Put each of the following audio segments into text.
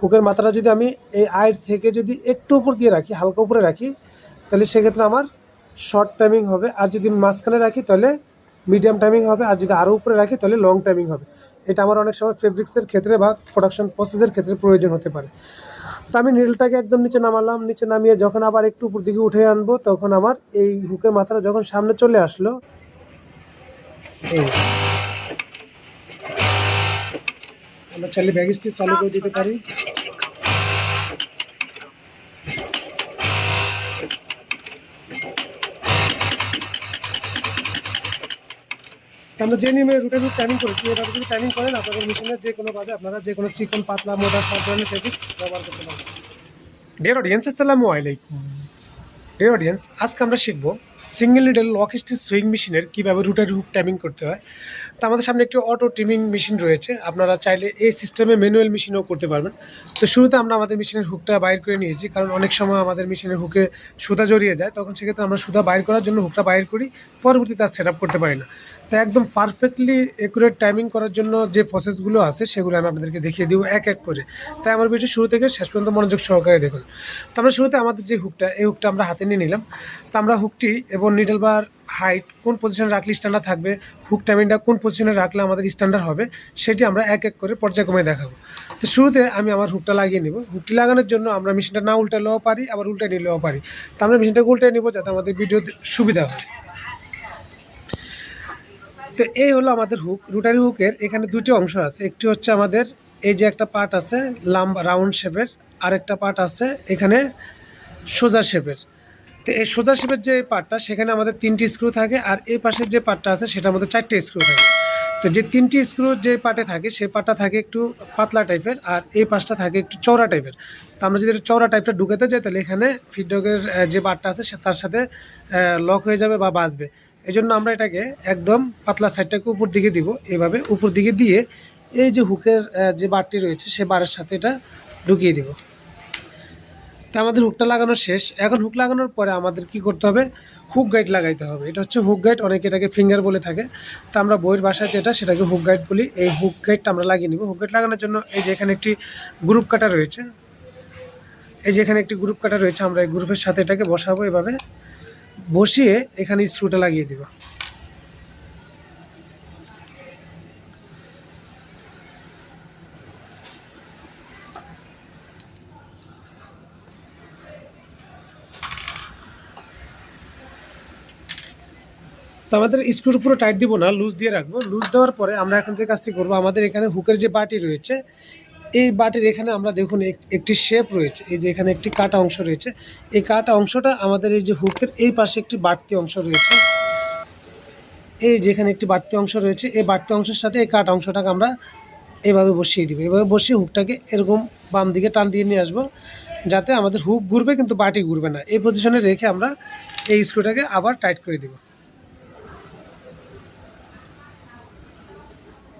হুকের মাথাটা যদি আমি এই আয়ের থেকে যদি একটু উপর দিয়ে রাখি, হালকা উপরে রাখি, তাহলে সেক্ষেত্রে আমার শর্ট টাইমিং হবে। আর যদি মাঝখানে রাখি, তাহলে মিডিয়াম টাইমিং হবে। আর যদি আরও উপরে রাখি, তাহলে লং টাইমিং হবে। এটা আমার অনেক সময় ফেব্রিক্সের ক্ষেত্রে বা প্রোডাকশন প্রসেসের ক্ষেত্রে প্রয়োজন হতে পারে। তো আমি নিডলটাকে একদম নিচে নামালাম। নিচে নামিয়ে যখন আবার একটু উপর দিকে উঠে আনব, তখন আমার এই হুকের মাথাটা যখন সামনে চলে আসলো, এই আমরা চাইলে ব্যাগ স্টিচ চালু করে দিতে পারি। আমরা যে নিয়মে রুটের রুট টাইমিং করেছি, এভাবে যদি টাইমিং করেন, আপনাদের মেশিনের যে কোনো কাজে আপনারা যে কোনো চিকন, পাতলা, মোটা, সব ধরনের ফেব্রিক ব্যবহার করতে পারবেন। ডিয়ার অডিয়েন্স আসসালামু আলাইকুম। ডিয়ার অডিয়েন্স আজকে আমরা শিখব single needle lock stitch sewing মেশিনের কীভাবে রুটের হুক টাইমিং করতে হয়। তো আমাদের সামনে একটি অটো ট্রিমিং মেশিন রয়েছে। আপনারা চাইলে এই সিস্টেমে ম্যানুয়াল মেশিনও করতে পারবেন। তো শুরুতে আমরা আমাদের মেশিনের হুকটা বাইর করে নিয়েছি, কারণ অনেক সময় আমাদের মেশিনের হুকে সুতা জড়িয়ে যায়, তখন সেক্ষেত্রে আমরা সুতা বাইর করার জন্য হুকটা বাইর করি পরবর্তীতে আর সেট করতে পারি না। তো একদম পারফেক্টলি একুরেট টাইমিং করার জন্য যে প্রসেসগুলো আছে, সেগুলো আমি আপনাদেরকে দেখিয়ে দিব এক এক করে। তাই আমার ভিডিও শুরু থেকে শেষ পর্যন্ত মনোযোগ সহকারে দেখুন। তো আমরা শুরুতে আমাদের যে হুকটা এই হুকটা আমরা হাতে নিয়ে নিলাম। তো আমরা হুকটি এবং নিডল বার হাইট কোন পজিশনে রাখলে স্ট্যান্ডার্ড থাকবে হুক টাইমিংটা কোন পজিশনে রাখলে আমাদের স্ট্যান্ডার্ড হবে, সেটি আমরা এক এক করে পর্যায়ক্রমে দেখাবো। তো শুরুতে আমি আমার হুকটা লাগিয়ে নিব। হুকটি লাগানোর জন্য আমরা মেশিনটা না উল্টালেও পারি, আবার উল্টে নিলেও পারি। তো আমরা মেশিনটাকে উল্টে নিব যাতে আমাদের ভিডিও সুবিধা হয়। তো এই হলো আমাদের হুক রুটারি হুকের এখানে দুটি অংশ আছে। একটি হচ্ছে আমাদের এই যে একটা পার্ট আছে, লাম্বা রাউন্ড শেপের আরেকটা পার্ট আছে এখানে সোজা শেপের তো এই সোজা শেপের যে পার্টটা সেখানে আমাদের তিনটি স্ক্রু থাকে আর এই পাশের যে পার্টটা আছে সেটার মধ্যে চারটে স্ক্রু থাকে। তো যে তিনটি স্ক্রু যে পার্টে থাকে সেই পার্টটা থাকে একটু পাতলা টাইপের আর এই পাশটা থাকে একটু চওড়া টাইপের তো আমরা যদি চওড়া টাইপটা ঢুকাতে যাই, তাহলে এখানে ফিডডকের যে পার্টটা আছে, সে- তার সাথে লক হয়ে যাবে বা বাঁচবে। এই জন্য আমরা এটাকে একদম পাতলা সাইডটাকে উপর দিকে দিব। এভাবে উপর দিকে দিয়ে এই যে হুকের যে বারটি রয়েছে, সে বারের সাথে এটা ঢুকিয়ে দিব। তো আমাদের হুকটা লাগানো শেষ। এখন হুক লাগানোর পরে আমাদের কি করতে হবে? হুক গাইড লাগাইতে হবে। এটা হচ্ছে হুক গাইড অনেকে এটাকে ফিঙ্গার বলে থাকে। তো আমরা বইয়ের ভাষায় যেটা, সেটাকে হুক গাইড বলি। এই হুক গাইডটা আমরা লাগিয়ে নিব। হুক গাইড লাগানোর জন্য এই যে এখানে একটি গ্রুপ কাটা রয়েছে, এই যে এখানে একটি গ্রুপ কাটা রয়েছে, আমরা এই গ্রুপের সাথে এটাকে বসাবো এভাবে। বসিয়ে এখানে স্ক্রুটা লাগিয়ে দিব। তো আমাদের স্ক্রু পুরো টাইট দিব না লুজ দিয়ে রাখব। লুজ দেওয়ার পরে আমরা এখন যে কাজটি করব, আমাদের এখানে হুকের যে বাটি রয়েছে, এই বাটির এখানে আমরা দেখুন এক- একটি শেপ রয়েছে, এই যে এখানে একটি কাটা অংশ রয়েছে। এই কাটা অংশটা আমাদের এই যে হুকের এই পাশে একটি বাড়তি অংশ রয়েছে। এই যেখানে একটি বাড়তি অংশ রয়েছে, এই বাড়তি অংশের সাথে এই কাটা অংশটাকে আমরা এভাবে বসিয়ে দিব। এভাবে বসিয়ে হুকটাকে এরকম বাম দিকে টান দিয়ে নিয়ে আসব, যাতে আমাদের হুক ঘুরবে কিন্তু বাটি ঘুরবে না। এই পজিশনে রেখে আমরা এই স্ক্রুটাকে আবার টাইট করে দিব।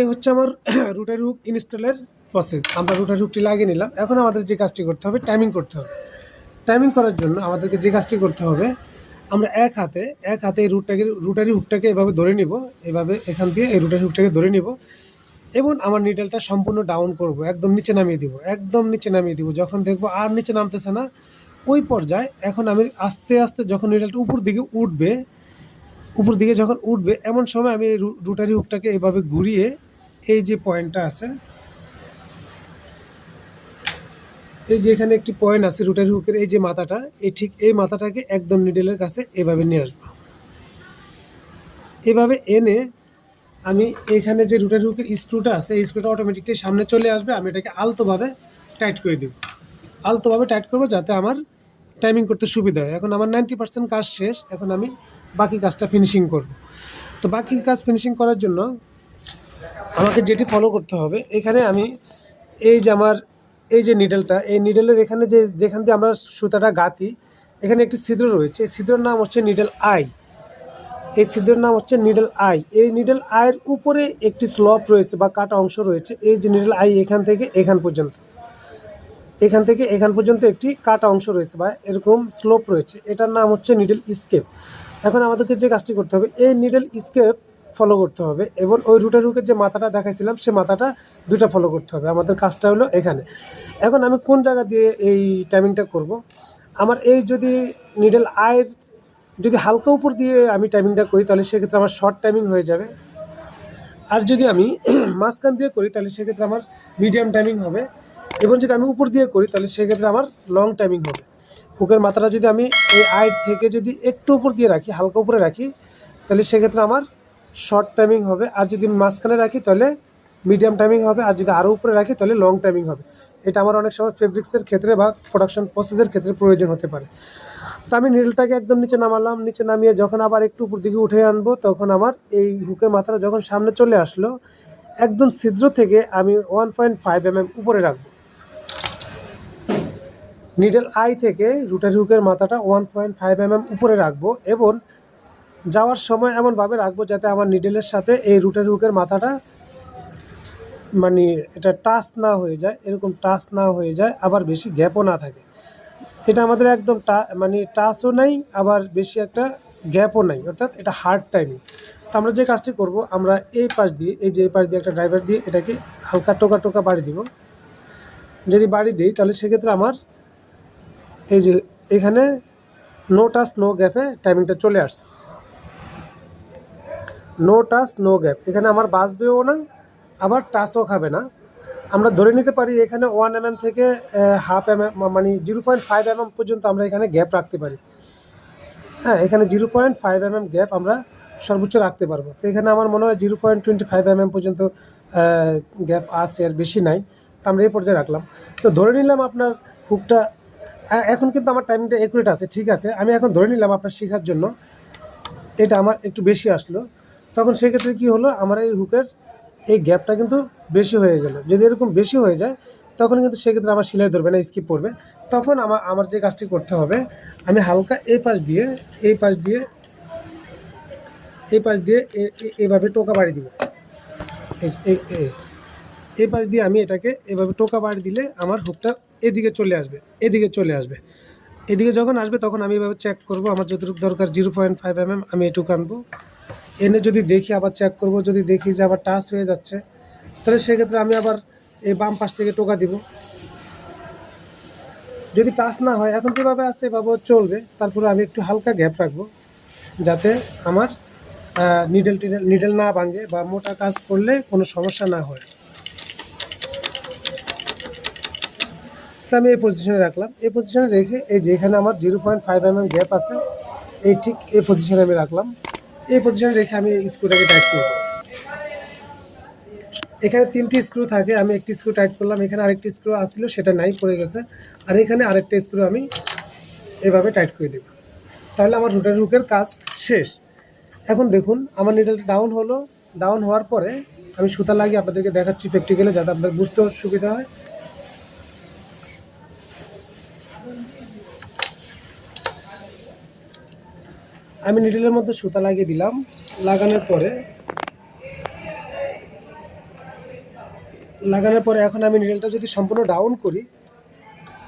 এই হচ্ছে আমার রুটার হুক ইনস্টলের প্রসেস আমরা রুটার হুকটি লাগিয়ে নিলাম। এখন আমাদের যে কাজটি করতে হবে টাইমিং করতে হবে। টাইমিং করার জন্য আমাদেরকে যে কাজটি করতে হবে, আমরা এক হাতে এক হাতে এই রুটটাকে, রুটারি হুকটাকে এভাবে ধরে নিব। এভাবে এখান দিয়ে এই রুটারি হুকটাকে ধরে নিব। এবং আমার নিডেলটা সম্পূর্ণ ডাউন করব, একদম নিচে নামিয়ে দিব, একদম নিচে নামিয়ে দিব। যখন দেখব আর নিচে নামতেছে না, ওই পর্যায়ে এখন আমি আস্তে আস্তে যখন নিডেলটা উপর দিকে উঠবে উপর দিকে যখন উঠবে, এমন সময় আমি রুটারি হুকটাকে এভাবে ঘুরিয়ে এই যে পয়েন্টটা আছে, এই যে এখানে একটি পয়েন্ট আছে রুটারি হুকের, এই যে মাথাটা, এই ঠিক এই মাথাটাকে একদম নিডেলের কাছে এভাবে নিয়ে আসব। এভাবে এনে আমি এখানে যে রুটারি হুকের স্ক্রুটা আছে, এই স্ক্রুটা অটোমেটিকলি সামনে চলে আসবে, আমি এটাকে আলতোভাবে টাইট করে দেব। আলতোভাবে টাইট করব যাতে আমার টাইমিং করতে সুবিধা হয়। এখন আমার নাইনটি পার্সেন্ট কাজ শেষ, এখন আমি বাকি কাজটা ফিনিশিং করব। তো বাকি কাজ ফিনিশিং করার জন্য আমাকে যেটি ফলো করতে হবে, এখানে আমি এই যে আমার, এই যে নিডেলটা এই নিডেলের এখানে যে, যেখান দিয়ে আমরা সুতাটা গাঁথি, এখানে একটি ছিদ্র রয়েছে, এই ছিদ্রের নাম হচ্ছে নিডেল আই এই ছিদ্রের নাম হচ্ছে নিডেল আই এই নিডেল আইয়ের উপরে একটি স্লপ রয়েছে বা কাটা অংশ রয়েছে, এই যে নিডেল আই এখান থেকে এখান পর্যন্ত। এখান থেকে এখান পর্যন্ত একটি কাটা অংশ রয়েছে বা এরকম স্লোপ রয়েছে, এটার নাম হচ্ছে নিডেল স্কেপ এখন আমাদেরকে যে কাজটি করতে হবে, এই নিডেল স্কেপ ফলো করতে হবে। এবং ওই রুটের হুকের যে মাথাটা দেখাইছিলাম, সে মাথাটা দুটা ফলো করতে হবে। আমাদের কাজটা হলো এখানে। এখন আমি কোন জায়গা দিয়ে এই টাইমিংটা করব? আমার এই যদি নিডেল আয়ের যদি হালকা উপর দিয়ে আমি টাইমিংটা করি, তাহলে সেক্ষেত্রে আমার শর্ট টাইমিং হয়ে যাবে। আর যদি আমি মাঝখান দিয়ে করি, তাহলে সেক্ষেত্রে আমার মিডিয়াম টাইমিং হবে। এবং যদি আমি উপর দিয়ে করি, তাহলে সেক্ষেত্রে আমার লং টাইমিং হবে। হুকের মাথাটা যদি আমি এই আয়ের থেকে যদি একটু উপর দিয়ে রাখি, হালকা উপরে রাখি, তাহলে সেক্ষেত্রে আমার শর্ট টাইমিং হবে। আর যদি মাঝখানে রাখি, তাহলে মিডিয়াম টাইমিং হবে। আর যদি আরও উপরে রাখি, তাহলে লং টাইমিং হবে। এটা আমার অনেক সময় ফেব্রিক্সের ক্ষেত্রে বা প্রোডাকশন প্রসেসের ক্ষেত্রে প্রয়োজন হতে পারে। তো আমি নিডলটাকে একদম নিচে নামালাম। নিচে নামিয়ে যখন আবার একটু উপর দিকে উঠে আনব, তখন আমার এই হুকের মাথাটা যখন সামনে চলে আসলো, একদম ছিদ্র থেকে আমি ওয়ান পয়েন্ট ফাইভ এম উপরে রাখব। নিডল আই থেকে রুটারি হুকের মাথাটা ওয়ান পয়েন্ট ফাইভ এম উপরে রাখব এবং যাওয়ার সময় এমনভাবে রাখব যাতে আমার নিডেলের সাথে এই রুটারি হুকের মাথাটা মানে এটা টাচ না হয়ে যায়, এরকম টাচ না হয়ে যায়, আবার বেশি গ্যাপও না থাকে। এটা আমাদের একদম টা মানে টাচও নাই, আবার বেশি একটা গ্যাপও নাই, অর্থাৎ এটা হার্ড টাইমিং। তো আমরা যে কাজটি করব, আমরা এই পাশ দিয়ে, এই যে এই পাশ দিয়ে একটা ড্রাইভার দিয়ে এটাকে হালকা টোকা টোকা বাড়ি দিব। যদি বাড়ি দিই, তাহলে সেক্ষেত্রে আমার এই যে এখানে নো টাচ নো গ্যাপে টাইমিংটা চলে আসছে। নো টাচ নো গ্যাপ এখানে আমার বাঁচবেও না, আবার টাচও খাবে না। আমরা ধরে নিতে পারি এখানে ওয়ান এম থেকে হাফ এম এম মানে জিরো পয়েন্ট ফাইভ এম পর্যন্ত আমরা এখানে গ্যাপ রাখতে পারি। হ্যাঁ এখানে zero point five M gap আমরা সর্বোচ্চ রাখতে পারব। তো এখানে আমার মনে হয় zero point twenty five M পর্যন্ত গ্যাপ আছে, আর বেশি নাই। তো আমরা এই পর্যায়ে রাখলাম। তো ধরে নিলাম আপনার হুকটা এখন কিন্তু আমার টাইমিংটা একুরেট আছে, ঠিক আছে। আমি এখন ধরে নিলাম আপনার শেখার জন্য। এটা আমার একটু বেশি আসলো। তখন সেক্ষেত্রে কি হলো, আমার এই হুকের এই গ্যাপটা কিন্তু বেশি হয়ে গেল। যদি এরকম বেশি হয়ে যায়, তখন কিন্তু সেক্ষেত্রে আমার সেলাই ধরবে না স্কিপ পড়বে তখন আমার আমার যে কাজটি করতে হবে, আমি হালকা এই পাশ দিয়ে, এই পাশ দিয়ে, এই পাশ দিয়ে এভাবে টোকা বাড়ি দিব। এই পাশ দিয়ে আমি এটাকে এভাবে টোকা বাড়ি দিলে আমার হুকটা এদিকে চলে আসবে, এদিকে চলে আসবে। এদিকে যখন আসবে তখন আমি এভাবে চেক করব, আমার যতটুকু দরকার জিরো পয়েন্ট ফাইভ এম আমি এটুকু আনব। এনে যদি দেখি আবার চেক করব, যদি দেখি যে আবার টাচ হয়ে যাচ্ছে, তাহলে সেক্ষেত্রে আমি আবার এই বাম পাশ থেকে টোকা দিব। যদি টাচ না হয়, এখন যেভাবে আছে এভাবে চলবে, তারপরে আমি একটু হালকা গ্যাপ রাখব, যাতে আমার নিডেল টিডেল নিডেল না ভাঙে বা মোটা কাজ করলে কোনো সমস্যা না হয়। তো আমি এই পজিশনে রাখলাম। এই পজিশনে রেখে এই যেখানে আমার zero point five M gap আছে, এই ঠিক এই পজিশনে আমি রাখলাম। এই পজিশনে রেখে আমি স্ক্রুটাকে টাইট করে দেবো এখানে তিনটি স্ক্রু থাকে, আমি একটি স্ক্রু টাইট করলাম। এখানে আরেকটি স্ক্রু আসছিল সেটা নাই, পড়ে গেছে। আর এখানে আরেকটা স্ক্রু আমি এভাবে টাইট করে দেব তাহলে আমার রুটের রুকের কাজ শেষ। এখন দেখুন, আমার নিডলটা ডাউন হলো। ডাউন হওয়ার পরে আমি সুতা লাগিয়ে আপনাদেরকে দেখাচ্ছি প্র্যাকটিক্যালে যাতে আপনাদের বুঝতেও সুবিধা হয়। আমি নিডলের মধ্যে সুতা লাগিয়ে দিলাম। লাগানোর পরে লাগানোর পরে এখন আমি নিডলটা যদি সম্পূর্ণ ডাউন করি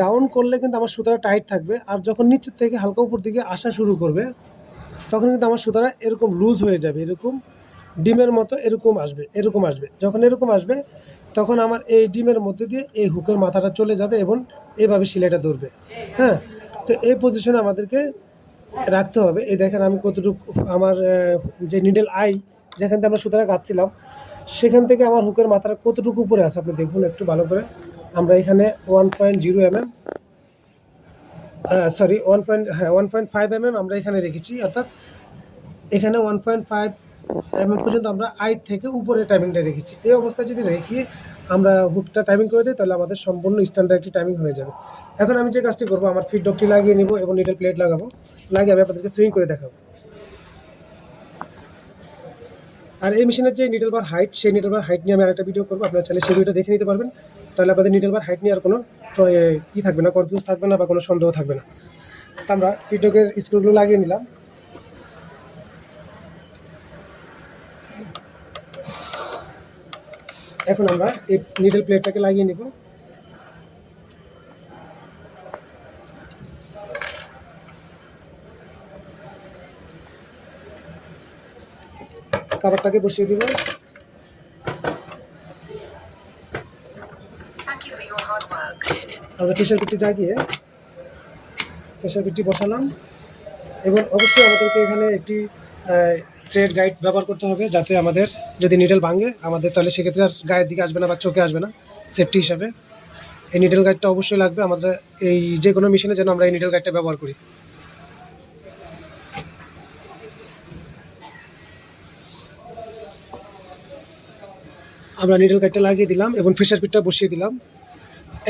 ডাউন করলে কিন্তু আমার সুতাটা টাইট থাকবে। আর যখন নিচের থেকে হালকা উপর দিকে আসা শুরু করবে, তখন কিন্তু আমার সুতাটা এরকম লুজ হয়ে যাবে, এরকম ডিমের মতো এরকম আসবে এরকম আসবে। যখন এরকম আসবে তখন আমার এই ডিমের মধ্যে দিয়ে এই হুকের মাথাটা চলে যাবে এবং এইভাবে সেলাইটা ধরবে। হ্যাঁ? তো এই পজিশনে আমাদেরকে রাখতে হবে। এই দেখেন আমি কতটুকু আমার যে নিডেল আই যেখান থেকে আমরা সুতাটা কাটছিলাম সেখান থেকে আমার হুকের মাথাটা কতটুকু উপরে আছে আপনি দেখুন একটু ভালো করে। আমরা এখানে one point zero M M sorry one point হ্যাঁ one point five M M আমরা এখানে রেখেছি, অর্থাৎ এখানে one point five M M পর্যন্ত আমরা আই থেকে উপরে টাইমিংটা রেখেছি। এই অবস্থায় যদি রেখে আমরা হুকটা টাইমিং করে দিই, তাহলে আমাদের সম্পূর্ণ স্ট্যান্ডার্ড একটি টাইমিং হয়ে যাবে। এখন আমি যে কাজটি করব, আমার ফিড ডকটি লাগিয়ে নিব এবং নিডল প্লেট লাগাবো। লাগিয়ে আমি আপনাদেরকে সুইং করে দেখাবো। আর এই মেশিনের যে নিডল বার হাইট সেই নিডল বার হাইট নিয়ে আমি আরেকটা ভিডিও করব। আপনারা চাইলে সেই ভিডিওটা দেখে নিতে পারবেন। তাহলে আপনাদের নিডল বার হাইট নিয়ে আর কোনো ই থাকবে না কনফিউজ থাকবে না বা কোনো সন্দেহ থাকবে না। তো আমরা ফিডডকের স্ক্রুগুলো লাগিয়ে নিলাম। এখন আমরা এই নিডল প্লেটটাকে লাগিয়ে নিব। কাবারটাকে বসিয়ে দিব. আমরা প্রেশার কুটি জাগিয়ে প্রেশার কুটি বসালাম। এবং অবশ্যই আমাদেরকে এখানে একটি ট্রেড গাইড ব্যবহার করতে হবে যাতে আমাদের যদি নিডেল ভাঙে, আমাদের তাহলে সেক্ষেত্রে আর গায়ের দিকে আসবে না বা চোখে আসবে না সেফটি হিসাবে। এই নিডেল গাইডটা অবশ্যই লাগবে, আমাদের এই যে কোনো মেশিনে যেন আমরা এই নিডেল গাইডটা ব্যবহার করি। আমরা নিডেল গাইডটা লাগিয়ে দিলাম এবং প্রেশার পিটটা বসিয়ে দিলাম।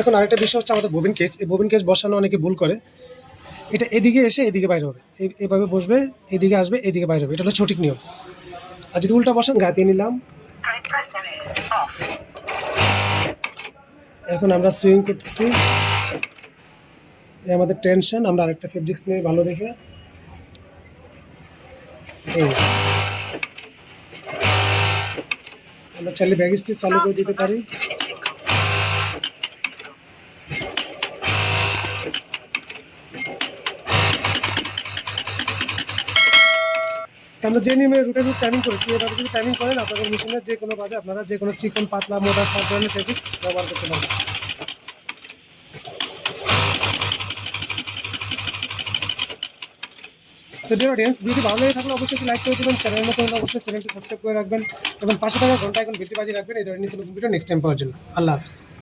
এখন আরেকটা বিষয় হচ্ছে আমাদের বোবিন কেস এই বোবিন কেস বসানো অনেকে ভুল করে। এটা এদিকে এসে এদিকে বাইরে হবে। এভাবে বসবে, এদিকে আসবে, এদিকে বাইরে হবে। এটা হলো সঠিক নিয়ম। আর যদি উল্টা বসেন গায়ে নিলাম. এখন আমরা সুইং করতেছি। আমাদের টেনশন, আমরা আরেকটা ফেব্রিক্স নিয়ে ভালো দেখে। আমরা চাইলে ব্যাগ স্টিচ চালু করে দিতে পারি। আমরা যে নিয়মে রুটের রুট টাইমিং করেছি, এভাবে যদি টাইমিং করেন, আপনাদের মেশিনের যে কোনো কাজে আপনারা যে কোনো চিকন, পাতলা, মোটা, সব ধরনের ফেব্রিক ব্যবহার করতে পারবেন। তো ডিয়ার অডিয়েন্স ভিডিও ভালো লেগে থাকলে অবশ্যই লাইক করে দেবেন চ্যানেলের মতো হলে অবশ্যই চ্যানেলটি সাবস্ক্রাইব করে রাখবেন, এবং পাশে থাকা ঘণ্টা এখন বিলটি বাজিয়ে রাখবেন, এই ধরনের নতুন ভিডিও নেক্সট টাইম পাওয়ার জন্য। আল্লাহ হাফিজ।